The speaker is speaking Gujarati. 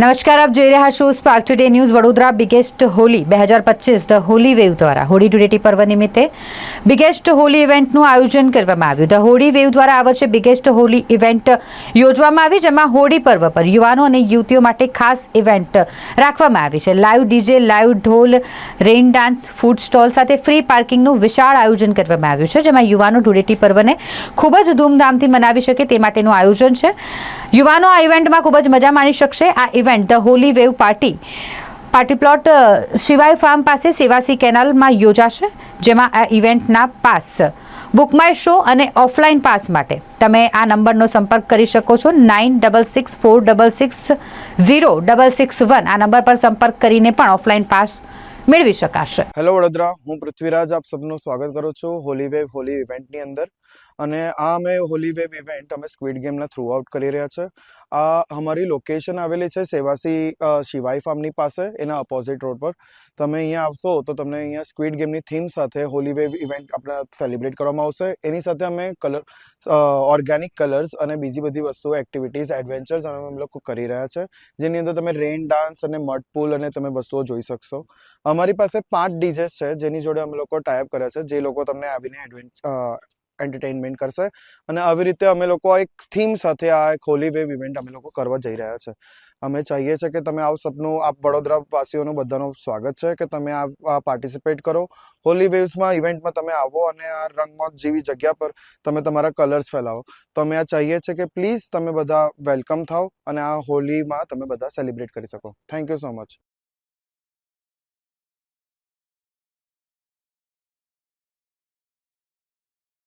નમસ્કાર, આપ જોઈ રહ્યા છો spark today news Vadodara biggest Holi બે હજાર પચીસ ધ હોલી વેવ દ્વારા. હોળી ધૂળેટી પર્વ નિમિત્તે બિગેસ્ટ હોલી ઇવેન્ટનું આયોજન કરવામાં આવ્યું. ધ હોળી વેવ દ્વારા આ વર્ષે બિગેસ્ટ હોલી ઇવેન્ટ યોજવામાં આવી, જેમાં હોળી પર્વ પર યુવાનો અને યુવતીઓ માટે ખાસ ઇવેન્ટ રાખવામાં આવી છે. લાઈવ ડીજે લાઈવ ઢોલ રેઇન ડાન્સ ફૂડ સ્ટોલ સાથે ફ્રી પાર્કિંગનું વિશાળ આયોજન કરવામાં આવ્યું છે, જેમાં યુવાનો ધૂળેટી પર્વને ખૂબ જ ધૂમધામથી મનાવી શકે તે માટેનું આયોજન છે. યુવાનો આ ઇવેન્ટમાં ખૂબ જ મજા માણી શકશે. આ event, the Holi wave party. Party plot Shivay farm પાસે સેવાસી કેનાલમાં યોજાશે, જેમાં આ ઇવેન્ટના પાસ. બુક માય શો અને ઓફલાઈન પાસ માટે. તમે આ નંબરનો સંપર્ક કરી શકો છો, nine double six four double six zero double six one. આ નંબર પર સંપર્ક કરીને પણ ઓફલાઈન પાસ મેળવી શકાશે. હેલો વડોદરા, હું પૃથ્વીરાજ આપ સબનું સ્વાગત કરું છું હોલી વેવ હોલી ઇવેન્ટની અંદર. અને આ અમે હોલી વેવ ઇવેન્ટ અમે સ્ક્વિડ ગેમના થ્રુ આઉટ કરી રહ્યા છે. આ અમારી લોકેશન આવેલી છે સેવાસી શિવાય ફાર્મની પાસે, એના અપોઝિટ રોડ પર. તમે અહીંયા આવશો તો તમને અહીંયા સ્ક્વિડ ગેમની થીમ સાથે હોલી વેવ ઇવેન્ટ આપણે સેલિબ્રેટ કરવામાં આવશે. એની સાથે અમે કલર ઓર્ગેનિક કલર્સ અને બીજી બધી વસ્તુઓ એક્ટિવિટીઝ એડવેન્ચર્સ અમે લોકો કરી રહ્યા છે. જેની અંદર તમે રેન ડાન્સ અને મડ પુલ અને તમે વસ્તુઓ જોઈ શકશો. અમારી પાસે પાંચ ડીજેસ છે, જેની જોડે અમે લોકો ટાઈપ કર્યા છે, જે લોકો તમને આવીને એડવેન્ચ એન્ટરટેનમેન્ટ કરશે. અને આવી રીતે અમે લોકો એક થીમ સાથે આ એક હોલી વેવ ઇવેન્ટ અમે લોકો કરવા જઈ રહ્યા છે. અમે ચાહીએ છીએ કે તમે આ સપનું, આપ વડોદરા વાસીઓનું બધાનું સ્વાગત છે, કે તમે આ પાર્ટિસિપેટ કરો. હોલી વેવ્સમાં ઇવેન્ટમાં તમે આવો અને આ રંગમાં જેવી જગ્યા પર તમે તમારા કલર્સ ફેલાવો. તો અમે આ ચાહીએ છીએ કે પ્લીઝ તમે બધા વેલકમ થાઓ અને આ હોલીમાં તમે બધા સેલિબ્રેટ કરી શકો. Thank you so much